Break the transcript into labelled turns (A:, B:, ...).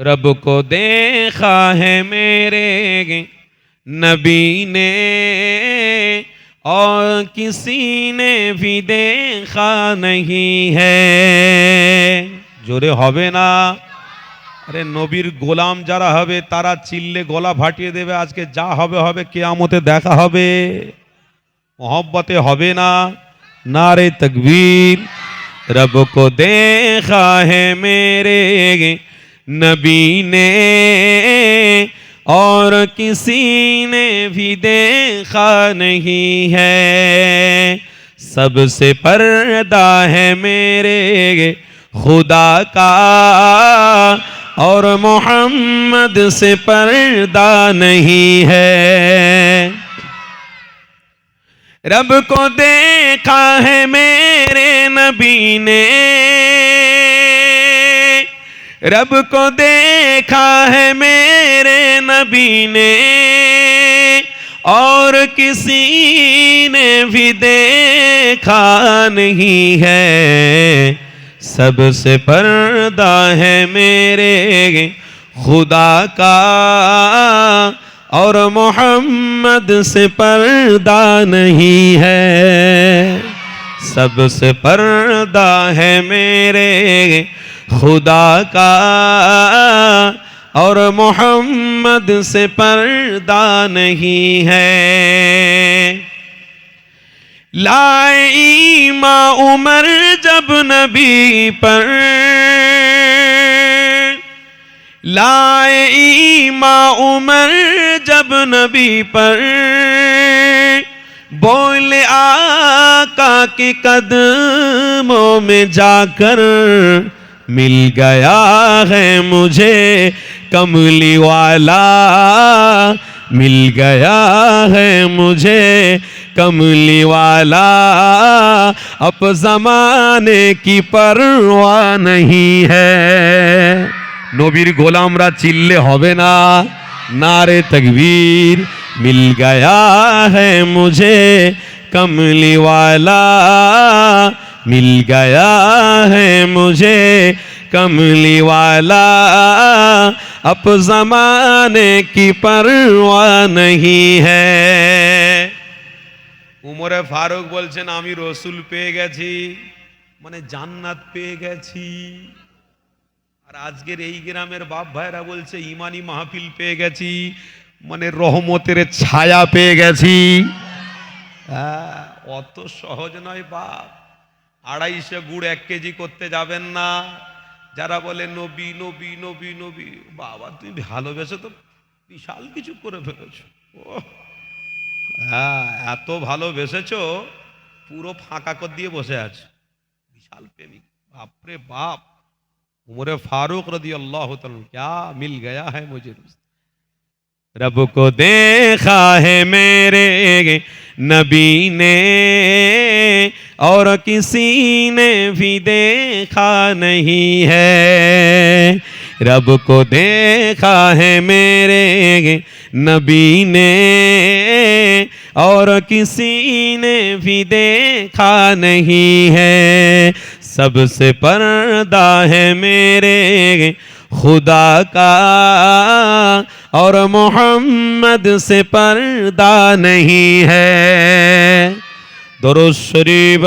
A: रब को देखा है मेरे नबी ने और किसी ने भी देखा नहीं है জোরে হবে না আরে নবীর গোলাম যারা হবে তারা চিল্লে গলা ফাটিয়ে দেবে আজকে যা হবে হবে কেয়ামতে দেখা হবে मोहब्बतें হবে না नारे तकबीर रब को देखा है मेरे नबी ने और किसी ने भी देखा नहीं है। सबसे पर्दा है मेरे खुदा का और मोहम्मद से पर्दा नहीं है। रब को देखा है मेरे नबी ने। रब को देखा है मेरे नबी ने, और किसी ने भी देखा नहीं है। सबसे पर्दा है मेरे खुदा का, और मोहम्मद से पर्दा नहीं है। सबसे पर्दा है मेरे खुदा का और मोहम्मद से पर्दा नहीं है। लाई ईमा उमर जब नबी पर। लाए ईमा उमर जब नबी पर। बोले आका के कदमों में जाकर मिल गया है मुझे कमली वाला मिल गया है मुझे कमली वाला अब जमाने की परवाह नहीं है নবীর গোলামরা চিল্লে হবে না নারে তকবীর মিল গয়া है मुझे कमली वाला मिल गया है मुझे कमली वाला अब जमाने की परवाह नहीं है উমরে ফারুক বলছেন আমি রসুল পেয়ে গেছি মানে জান্নাত পেয়ে গেছি আর আজকের এই গ্রামের বাপ ভাইরা বলছে ইমানি মাহফিল পেয়ে গেছি মানে রহমতের ছায়া পেয়ে গেছি হ্যাঁ, অত সহজ নয় বাপ আড়াইশো গুড় এক কেজি করতে যাবেন না। যারা বলে, নবী নবী নবী নবী। বাবা, তুমি ভালোবেসে তো বিশাল কিছু করে ফেলেছ। ও হ্যাঁ এত ভালোবেসেছ, পুরো ফাঁকা কর দিয়ে বসে আছে। বিশাল প্রেমিক। বাপরে বাপ। উমরে ফারুক রদি আল্লাহ ক্যা মিল গয়া হ্যাঁ মুঝে রব কো দেখা হে মেরে নবী নে और किसी ने भी देखा नहीं है। रब को देखा है मेरे नबी ने, और किसी ने भी देखा नहीं है। सबसे पर्दा है मेरे खुदा का, और मोहम्मद से पर्दा नहीं है। দরুদ শরীফ